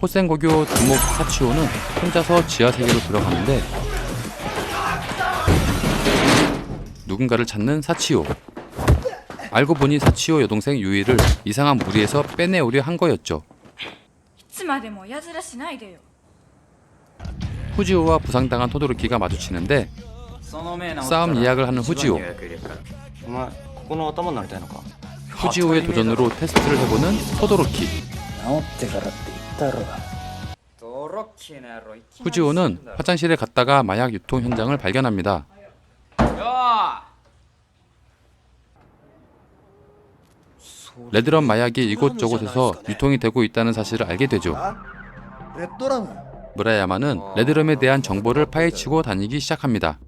호센고교 두목 사치오는 혼자서 지하세계로 들어가는데 누군가를 찾는 사치오 알고 보니 사치오 여동생 유이를 이상한 무리에서 빼내오려 한 거였죠. 후지오와 부상당한 토도르키가 마주치는데 싸움 예약을 하는 후지오 후지오의 도전으로 테스트를 해보는 토도로키. 후지오는 화장실에 갔다가 마약 유통 현장을 발견합니다. 레드럼 마약이 이곳저곳에서 유통이 되고 있다는 사실을 알게 되죠. 무라야마는 레드럼에 대한 정보를 파헤치고 다니기 시작합니다.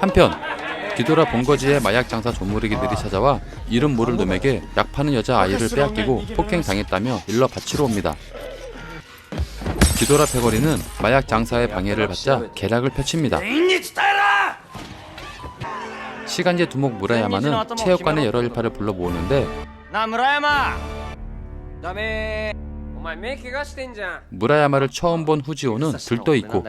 한편 뒤돌아 본거지에 마약 장사 조무리기들이 찾아와 이름 모를 놈에게 약 파는 여자 아이를 빼앗기고 폭행당했다며 일러 바치러 옵니다. 뒤돌아 패거리는 마약 장사의 방해를 받자 계략을 펼칩니다. 시간제 두목 무라야마는 체육관의 여러 일파를 불러 모으는데 무라야마를 처음 본 후지오는 들떠 있고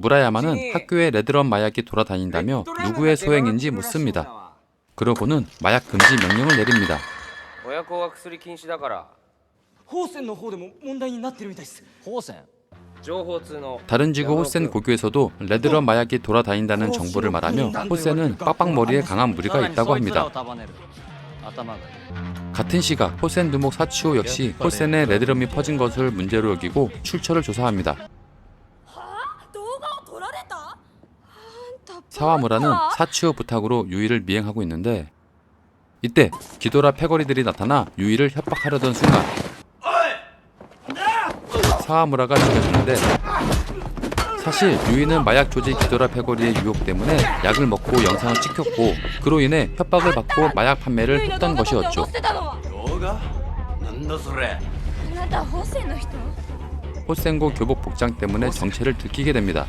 무라야마는 학교에 레드럼 마약이 돌아다닌다며 누구의 소행인지 묻습니다. 그러고는 마약 금지 명령을 내립니다. 다른 지구 호센 고교에서도 레드런 마약이 돌아다닌다는 정보를 말하며 호센은 빡빡머리에 강한 무리가 있다고 합니다. 같은 시각 호센 두목 사치오 역시 호센의 레드럼이 퍼진 것을 문제로 여기고 출처를 조사합니다. 사와무라는 사치오 부탁으로 유이를 미행하고 있는데 이때 기도라 패거리들이 나타나 유이를 협박하려던 순간 사와무라가 죽여주는데 사실 유이는 마약 조직 기도라 패거리의 유혹 때문에 약을 먹고 영상을 찍혔고 그로 인해 협박을 받고 마약 판매를 했던 것이었죠. 호생고 교복 복장 때문에 정체를 들키게 됩니다.